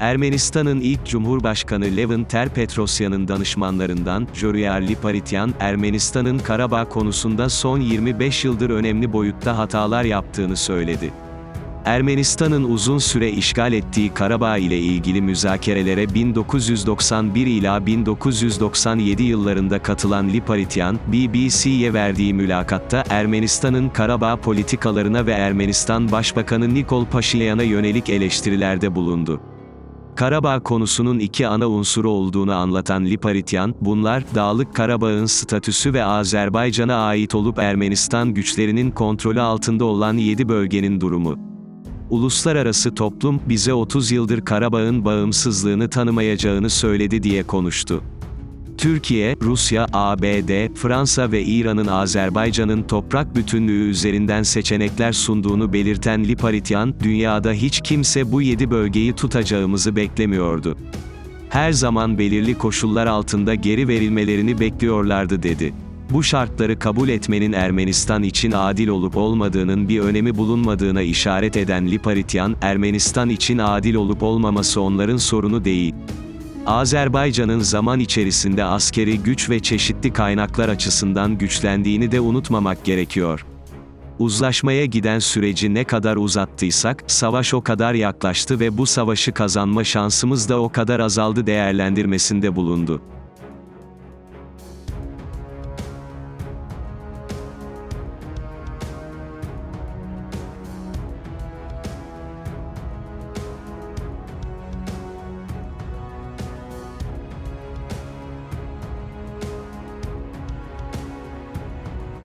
Ermenistan'ın ilk Cumhurbaşkanı Levin Ter-Petrosyan'ın danışmanlarından, Joryar Liparityan, Ermenistan'ın Karabağ konusunda son 25 yıldır önemli boyutta hatalar yaptığını söyledi. Ermenistan'ın uzun süre işgal ettiği Karabağ ile ilgili müzakerelere 1991 ila 1997 yıllarında katılan Liparityan, BBC'ye verdiği mülakatta Ermenistan'ın Karabağ politikalarına ve Ermenistan Başbakanı Nikol Paşinyan'a yönelik eleştirilerde bulundu. Karabağ konusunun iki ana unsuru olduğunu anlatan Liparityan, bunlar, Dağlık Karabağ'ın statüsü ve Azerbaycan'a ait olup Ermenistan güçlerinin kontrolü altında olan 7 bölgenin durumu. Uluslararası toplum, bize 30 yıldır Karabağ'ın bağımsızlığını tanımayacağını söyledi diye konuştu. Türkiye, Rusya, ABD, Fransa ve İran'ın Azerbaycan'ın toprak bütünlüğü üzerinden seçenekler sunduğunu belirten Liparityan, dünyada hiç kimse bu yedi bölgeyi tutacağımızı beklemiyordu. Her zaman belirli koşullar altında geri verilmelerini bekliyorlardı dedi. Bu şartları kabul etmenin Ermenistan için adil olup olmadığının bir önemi bulunmadığına işaret eden Liparityan, Ermenistan için adil olup olmaması onların sorunu değil. Azerbaycan'ın zaman içerisinde askeri güç ve çeşitli kaynaklar açısından güçlendiğini de unutmamak gerekiyor. Uzlaşmaya giden süreci ne kadar uzattıysak, savaş o kadar yaklaştı ve bu savaşı kazanma şansımız da o kadar azaldı değerlendirmesinde bulundu.